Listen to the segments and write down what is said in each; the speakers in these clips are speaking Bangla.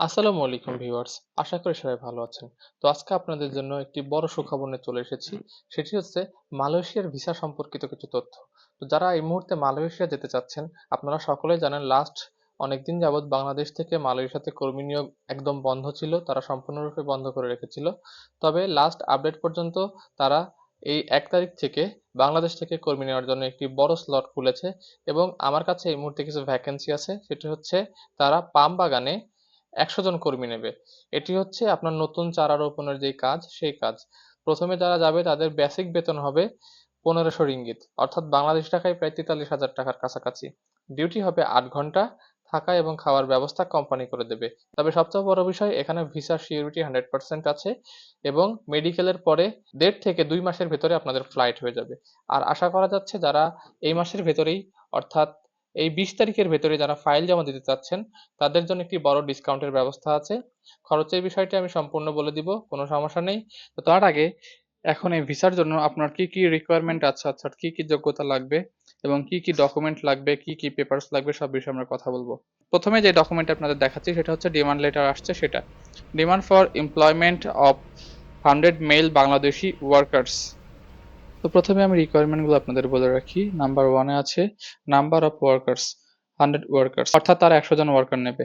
আসসালামু আলাইকুম ভিউয়ার্স, আশা করি সবাই ভালো আছেন। তো আজকে আপনাদের জন্য একটি বড় সুখবর নিয়ে চলে এসেছি। সেটি হচ্ছে মালয়েশিয়ার ভিসা সম্পর্কিত কিছু তথ্য। তো যারা এই মুহূর্তে মালয়েশিয়া যেতে চাচ্ছেন, আপনারা সকলেই জানেন লাস্ট অনেকদিন যাবৎ বাংলাদেশ থেকে মালয়েশিয়াতে কর্মী নিয়োগ একদম বন্ধ ছিল, তারা সম্পূর্ণরূপে বন্ধ করে রেখেছিল। তবে লাস্ট আপডেট পর্যন্ত তারা এই এক তারিখ থেকে বাংলাদেশ থেকে কর্মী নেওয়ার জন্য একটি বড় স্লট খুলেছে এবং আমার কাছে এই মুহূর্তে কিছু ভ্যাকেন্সি আছে। সেটি হচ্ছে তারা পাম বাগানে একশো জন কর্মী নেবে। এটি হচ্ছে আপনার নতুন চারা রোপণের যে কাজ, সেই কাজ। প্রথমে যারা যাবে, তাদের বেসিক বেতন হবে পনেরোশো রিঙ্গিত। অর্থাৎ বাংলাদেশ টাকায় প্রায় তেতাল্লিশ হাজার টাকার কাছাকাছি। ডিউটি হবে আট ঘণ্টা থাকা এবং খাওয়ার ব্যবস্থা কোম্পানি করে দেবে। তবে সবচেয়ে বড় বিষয়, এখানে ভিসা সিকিউরিটি হান্ড্রেড পার্সেন্ট আছে এবং মেডিকেলের পরে দেড় থেকে দুই মাসের ভেতরে আপনাদের ফ্লাইট হয়ে যাবে। আর আশা করা যাচ্ছে, যারা এই মাসের ভেতরেই, অর্থাৎ এই বিশ তারিখের ভেতরে যারা ফাইল জমা দিতে চাচ্ছেন, তাদের জন্য একটি বড় ডিসকাউন্টের ব্যবস্থা আছে। খরচের বিষয়টি আমি সম্পূর্ণ বলে দিব, কোনো সমস্যা নেই। তো তার আগে, এখন এই ভিসার জন্য আপনার কি কি রিকোয়ারমেন্ট আছে অর্থাৎ কি কি যোগ্যতা লাগবে এবং কি কি ডকুমেন্ট লাগবে, কি কি পেপারস লাগবে, সব বিষয়ে আমরা কথা বলব। প্রথমে যে ডকুমেন্ট আপনাদের দেখাচ্ছি, সেটা হচ্ছে ডিমান্ড লেটার আসছে, সেটা। Demand for employment of hundred male Bangladeshi workers তো প্রথমে আমি রিকোয়ারমেন্টগুলো আপনাদের বলে রাখি। নাম্বার ওয়ানে আছে number of workers hundred workers অর্থাৎ তারা একশো জন ওয়ার্কার নেবে।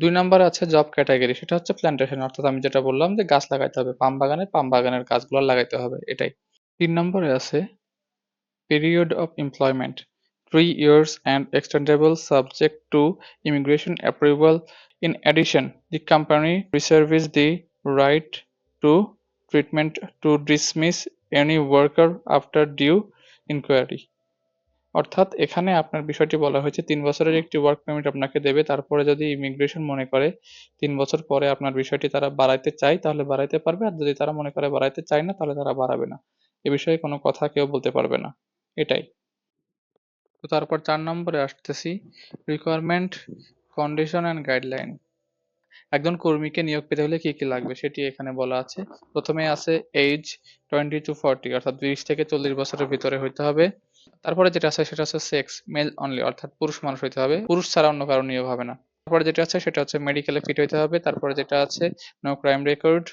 দুই নম্বরে আছে জব ক্যাটাগরি সেটা হচ্ছে প্ল্যান্টেশন অর্থাৎ আমি যেটা বললাম যে গাছ লাগাইতে হবে, পাম বাগানে পাম বাগানের গাছগুলো লাগাইতে হবে, এটাই। তিন নম্বরে আছে period of employment three years and extendable subject to immigration approval in addition the company reserves the right to treatment to dismiss any worker after due inquiry অর্থাৎ এখানে আপনার বিষয়টি বলা হয়েছে, তিন বছরের একটি ওয়ার্ক পারমিট আপনাকে দেবে, তারপরে যদি ইমিগ্রেশন মনে করে, তিন বছর পরে আপনার বিষয়টি তারা বাড়াইতে চায়, তাহলে বাড়াইতে পারবে, আর যদি তারা মনে করে বাড়াইতে চায় না, তাহলে তারা বাড়াবে না। এ বিষয়ে কোনো কথা কেউ বলতে পারবে না। এটাই। তো তারপর চার নম্বরে আসতেছি রিকোয়ারমেন্ট কন্ডিশন অ্যান্ড গাইডলাইন একজন কর্মীকে নিয়োগ পেতে হলে কি কি লাগবে সেটি এখানে বলা আছে। প্রথমে আছে এইজ টোয়েন্টি টু ফর্টি অর্থাৎ বিশ থেকে চল্লিশ বছরের ভিতরে হইতে হবে। তারপরে যেটা আছে সেটা হচ্ছে সেক্স মেল অনলি অর্থাৎ পুরুষ মানুষ হইতে হবে। পুরুষ ছাড়া অন্য কারও নিয়োগ হবে না। তারপরে যেটা আছে সেটা হচ্ছে মেডিকেলে ফিট হইতে হবে। তারপরে যেটা আছে no crime record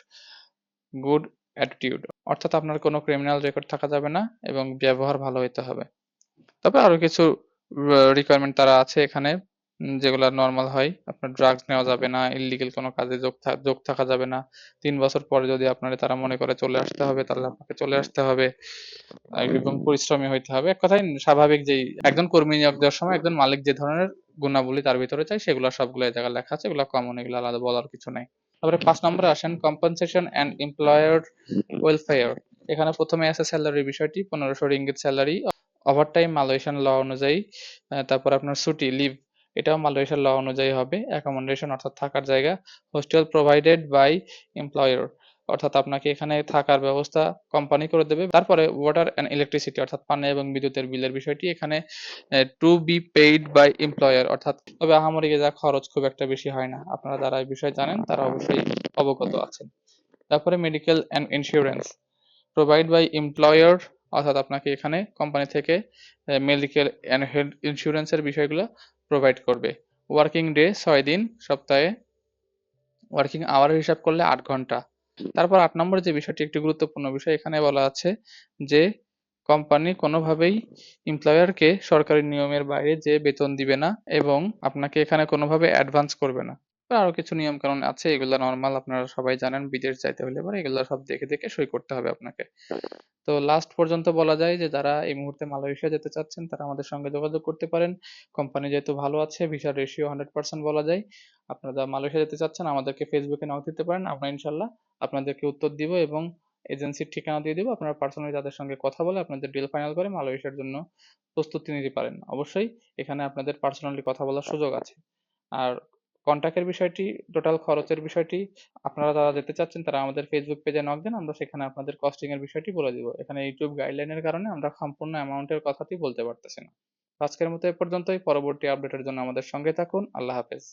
good attitude অর্থাৎ আপনার কোনো ক্রিমিনাল রেকর্ড থাকা যাবে না এবং ব্যবহার ভালো হইতে হবে। তবে আরও কিছু রিকোয়ারমেন্ট তারা আছে এখানে। যেগুলা নর্মাল হয় আপনার ড্রাগস নেওয়া যাবে না ইলিগেল কোনো কাজে যোগ যোগ থাকা যাবে না। তিন বছর পরে যদি আপনার তারা মনে করে চলে আসতে হবে তাহলে আপনাকে চলে আসতে হবে। এবং পরিশ্রমী হইতে হবে। এক কথায় স্বাভাবিক যেই একজন কর্মী নিয়োগ দেওয়ার সময় একজন মালিক যে ধরনের গুণাবলী তার ভিতরে চাই সেগুলো সবগুলো এই জায়গায় লেখা আছে এগুলো কমন এগুলো আলাদা বলার কিছু নাই। তারপরে পাঁচ নম্বরে আসেন কম্পেনসেশন অ্যান্ড এমপ্লয়ার ওয়েলফেয়ার এখানে প্রথমে আছে স্যালারি বিষয়টি পনেরোশো ringgit salary overtime Malaysian law অনুযায়ী তারপর আপনার ছুটি লিভ এটাও মালয়েশিয়ার ল অনুযায়ী হবে। অ্যাকোমোডেশন অর্থাৎ থাকার জায়গা হোস্টেল প্রোভাইডেড বাই এমপ্লয়ার অর্থাৎ আপনাকে এখানে থাকার ব্যবস্থা কোম্পানি করে দেবে। তারপরে ওয়াটার অ্যান্ড ইলেকট্রিসিটি অর্থাৎ পানি এবং বিদ্যুতের বিলের বিষয়টি এখানে to be paid by employer অর্থাৎ, তবে আহামরিকে যা খরচ খুব একটা বেশি হয় না। আপনারা যারা এই বিষয়ে জানেন, তারা অবশ্যই অবগত আছেন। তারপরে medical and insurance provide by employer অর্থাৎ আপনাকে এখানে কোম্পানি থেকে মেডিকেল অ্যান্ড হেলথ ইন্স্যুরেন্সের বিষয়গুলো প্রোভাইড করবে। ওয়ার্কিং ডে ছয় দিন, সপ্তাহে ওয়ার্কিং আওয়ার হিসাব করলে আট ঘণ্টা। তারপর আট নম্বর যে বিষয়টি, একটি গুরুত্বপূর্ণ বিষয়, এখানে বলা আছে যে কোম্পানি কোনোভাবেই এমপ্লয়ারকে সরকারি নিয়মের বাইরে যে বেতন দিবে না এবং আপনাকে এখানে কোনোভাবে অ্যাডভান্স করবে না। আরও কিছু নিয়ম কানুন আছে, এগুলো নর্মাল আপনারা সবাই জানেন, বিদেশ যাইতে হলে পরে এগুলো সব দেখে দেখে সই করতে হবে আপনাকে। তো লাস্ট পর্যন্ত বলা যায় যে, যারা এই মুহূর্তে মালয়েশিয়া যেতে চাচ্ছেন, তারা আমাদের সঙ্গে যোগাযোগ করতে পারেন। কোম্পানি যেহেতু ভালো আছে ভিসা রেশিও হান্ড্রেড পার্সেন্ট বলা যায়। আপনারা যারা মালয়েশিয়া যেতে চাচ্ছেন, আমাদেরকে ফেসবুকে নক দিতে পারেন। আমরা ইনশাল্লাহ আপনাদেরকে উত্তর দিব এবং এজেন্সির ঠিকানা দিয়ে দিব। আপনারা পার্সোনালি তাদের সঙ্গে কথা বলে আপনাদের ডিল ফাইনাল করে মালয়েশিয়ার জন্য প্রস্তুতি নিতে পারেন। অবশ্যই এখানে আপনাদের পার্সোনালি কথা বলার সুযোগ আছে। আর কন্টাক্টের বিষয়টি টোটাল খরচের বিষয়টি, আপনারা যারা যেতে চাচ্ছেন তারা আমাদের ফেসবুক পেজে নক দেন, আমরা সেখানে আপনাদের কস্টিং এর বিষয়টি বলে দিব। এখানে ইউটিউব গাইডলাইনের কারণে আমরা সম্পূর্ণ অ্যামাউন্টের কথাটি বলতে পারতেছি না। আজকের মতো এ পর্যন্তই, পরবর্তী আপডেটের জন্য আমাদের সঙ্গে থাকুন, আল্লাহ হাফেজ।